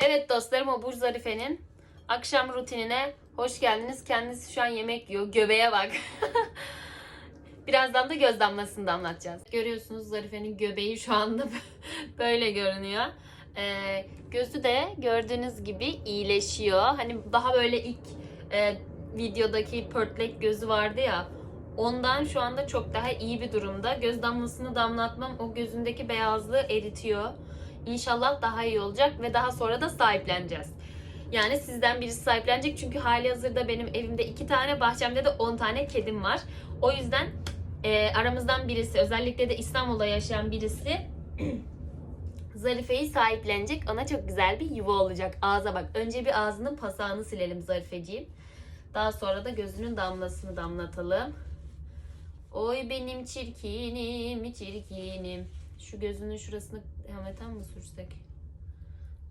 Evet dostlarım o Burç Zarife'nin akşam rutinine hoş geldiniz. Kendisi şu an yemek yiyor. Göbeğe bak. Birazdan da göz damlasını damlatacağız. Görüyorsunuz Zarife'nin göbeği şu anda böyle görünüyor. Ee, gözü de gördüğünüz gibi iyileşiyor. Hani daha böyle ilk e, videodaki pörtlek gözü vardı ya. Ondan şu anda çok daha iyi bir durumda. Göz damlasını damlatmam o gözündeki beyazlığı eritiyor. İnşallah daha iyi olacak ve daha sonra da sahipleneceğiz. Yani sizden birisi sahiplenecek çünkü hali hazırda benim evimde iki tane, bahçemde de 10 tane kedim var. O yüzden e, aramızdan birisi, özellikle de İstanbul'da yaşayan birisi Zarife'yi sahiplenecek. Ona çok güzel bir yuva olacak. Ağza bak. Önce bir ağzının pasağını silelim Zarifeciğim. Daha sonra da gözünün damlasını damlatalım. Oy benim çirkinim, çirkinim. Şu gözünün şurasını hameten mi sürsek?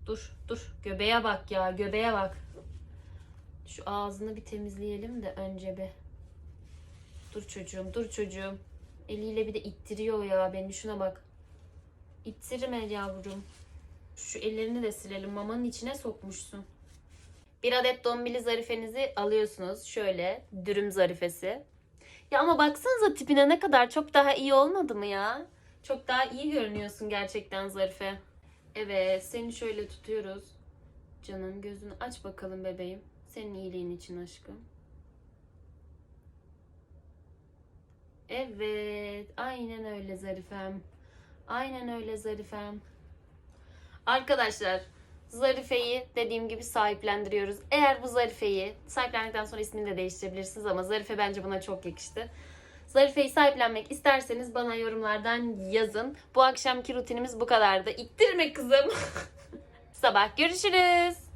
Dur, dur. Göbeğe bak ya, göbeğe bak. Şu ağzını bir temizleyelim de önce bir. Dur çocuğum, dur çocuğum. Eliyle bir de ittiriyor ya beni. Şuna bak. İttirme yavrum. Şu ellerini de silelim. Mamanın içine sokmuşsun. Bir adet dombili zarifenizi alıyorsunuz. Şöyle dürüm zarifesi. Ya ama baksanıza tipine ne kadar çok daha iyi olmadı mı ya? Çok daha iyi görünüyorsun gerçekten Zarife. Evet seni şöyle tutuyoruz. Canım gözünü aç bakalım bebeğim. Senin iyiliğin için aşkım. Evet aynen öyle Zarifem. Aynen öyle Zarifem. Arkadaşlar Zarife'yi dediğim gibi sahiplendiriyoruz. Eğer bu Zarife'yi sahiplendikten sonra ismini de değiştirebilirsiniz ama Zarife bence buna çok yakıştı. Zarife'yi sahiplenmek isterseniz bana yorumlardan yazın. Bu akşamki rutinimiz bu kadardı. İttirme kızım. Sabah görüşürüz.